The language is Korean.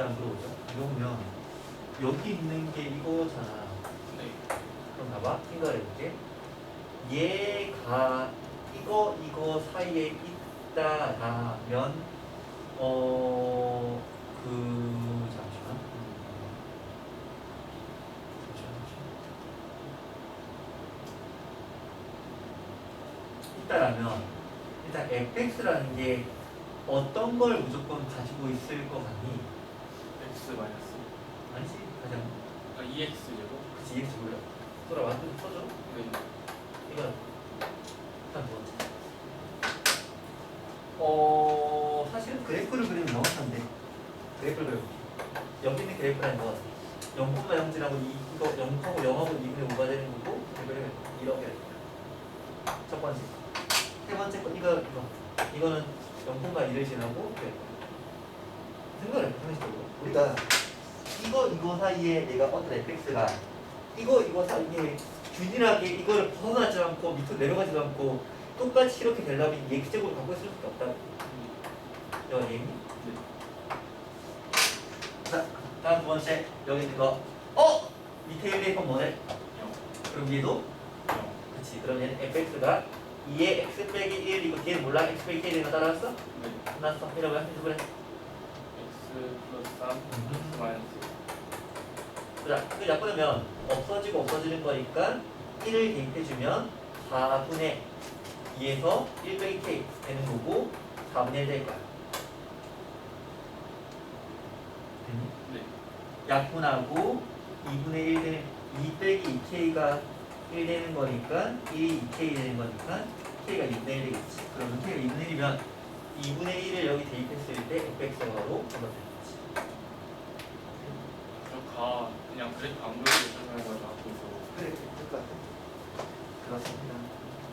일단 물어보죠. 이거 보면 여기 있는 게 이거잖아. 네. 그럼 봐봐. 생각해볼게. 얘가 이거 이거 사이에 있다라면 어 그 잠시만. 있다라면 일단 fx라는 게 어떤 걸 무조건 가지고 있을 것 같니? X 마이너스. 아니지 가장 아 2x 제곱. 그치 EX 몰라. 돌아 완전 써줘. 네. 이건 일단 뭐 어, 사실은 그래프를 그리면 명확한데 그래프를 그려 여기 있는 그래프라는 건 0콤마 0지라고 이거 0하고 0하고 2분의 5가 되는 거고 그래프를 이렇게 첫 번째 세 번째 거 이거 이거 이거는 0콤마 1을 지나고 그래 생각을 해봐 상식적으로 우리가 이거 이거 사이에 얘가 어떤 fx가 이거 이거 사이에 균일하게 이거를 벗어나지 않고 밑으로 내려가지도 않고 똑같이 이렇게 되려면 이 x제곱을 갖고 있을 수밖에 없다고 이거 얘기? 자 다음 두 번째 여기 있는 거 어! 밑에 1대 건 뭐네? 0. 그럼 얘도? 0. 그치 그럼 얘는 fx가 2의 x 빼기 1 이거 뒤에는 몰라? x 빼기 1 이거 따라왔어? 네. 끝났어 해서 그래 x 플러스 3. 음. x 마이너스. 자, 그 약분하면 없어지고 없어지는 거니까 1을 대입해주면 4분의 2에서 1 빼기 k 되는 거고 4분의 1될 거야. 됐니? 네. 약분하고 2분의 1 되는 2 빼기 2k가 1 되는 거니까 1이 2k 되는 거니까 k가 2분의 1 되겠지. 그러면 k가 2분의 1이면 2분의 1을 여기 대입했을 때 얼마 되겠지. 저가 그냥 그래프 안 그려도